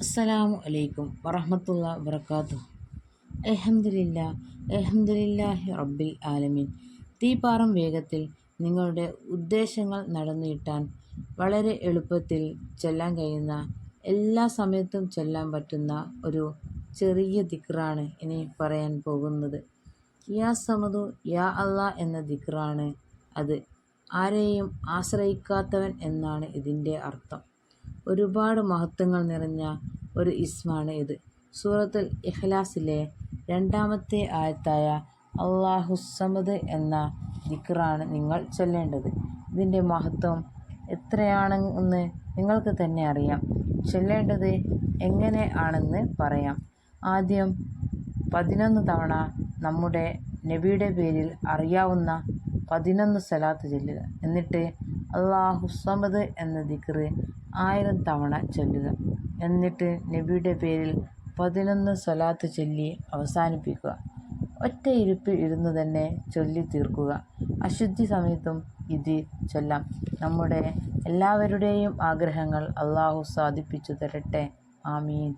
അസ്സലാമു അലൈക്കും വറഹമത്തുള്ള വബർക്കാത്തു അലഹമില്ല അൽഹംദുലില്ലാഹി റബ്ബിൽ ആലമീൻ. തീപാറും വേഗത്തിൽ നിങ്ങളുടെ ഉദ്ദേശങ്ങൾ നടന്നിട്ടാൻ വളരെ എളുപ്പത്തിൽ ചെല്ലാൻ കഴിയുന്ന എല്ലാ സമയത്തും ചെല്ലാൻ പറ്റുന്ന ഒരു ചെറിയ ദിക്റാണ് ഇനി പറയാൻ പോകുന്നത്. യാ സമതു യാ അള്ളാ എന്ന ദിക്റാണ് അത്. ആരെയും ആശ്രയിക്കാത്തവൻ എന്നാണ് ഇതിന്റെ അർത്ഥം. ഒരുപാട് മഹത്വങ്ങൾ നിറഞ്ഞ ഒരു ഇസ്മാണ് ഇത്. സൂറത്തുൽ ഇഖ്ലാസിലെ രണ്ടാമത്തെ ആയത്തായ അള്ളാഹുസമദ് എന്ന ദിക്റാണ് നിങ്ങൾ ചൊല്ലേണ്ടത്. ഇതിന്റെ മഹത്വം എത്രയാണെന്ന് നിങ്ങൾക്ക് തന്നെ അറിയാം. ചൊല്ലേണ്ടത് എങ്ങനെ ആണെന്ന് പറയാം. ആദ്യം പതിനൊന്ന് തവണ നമ്മുടെ നബിയുടെ പേരിൽ അറിയാവുന്ന പതിനൊന്ന് സലാത്ത് ചൊല്ലുക. എന്നിട്ട് അള്ളാഹു സമദ് എന്ന ദിക്റ് ആയിരം തവണ ചൊല്ലുക. എന്നിട്ട് നബിയുടെ പേരിൽ പതിനൊന്ന് സ്വലാത്ത് ചൊല്ലി അവസാനിപ്പിക്കുക. ഒറ്റ ഇരുപ്പിൽ ഇരുന്ന് തന്നെ ചൊല്ലി തീർക്കുക. അശുദ്ധി സമയത്തും ഇത് ചൊല്ലാം. നമ്മുടെ എല്ലാവരുടെയും ആഗ്രഹങ്ങൾ അള്ളാഹു സാധിപ്പിച്ചു തരട്ടെ. ആമീൻ.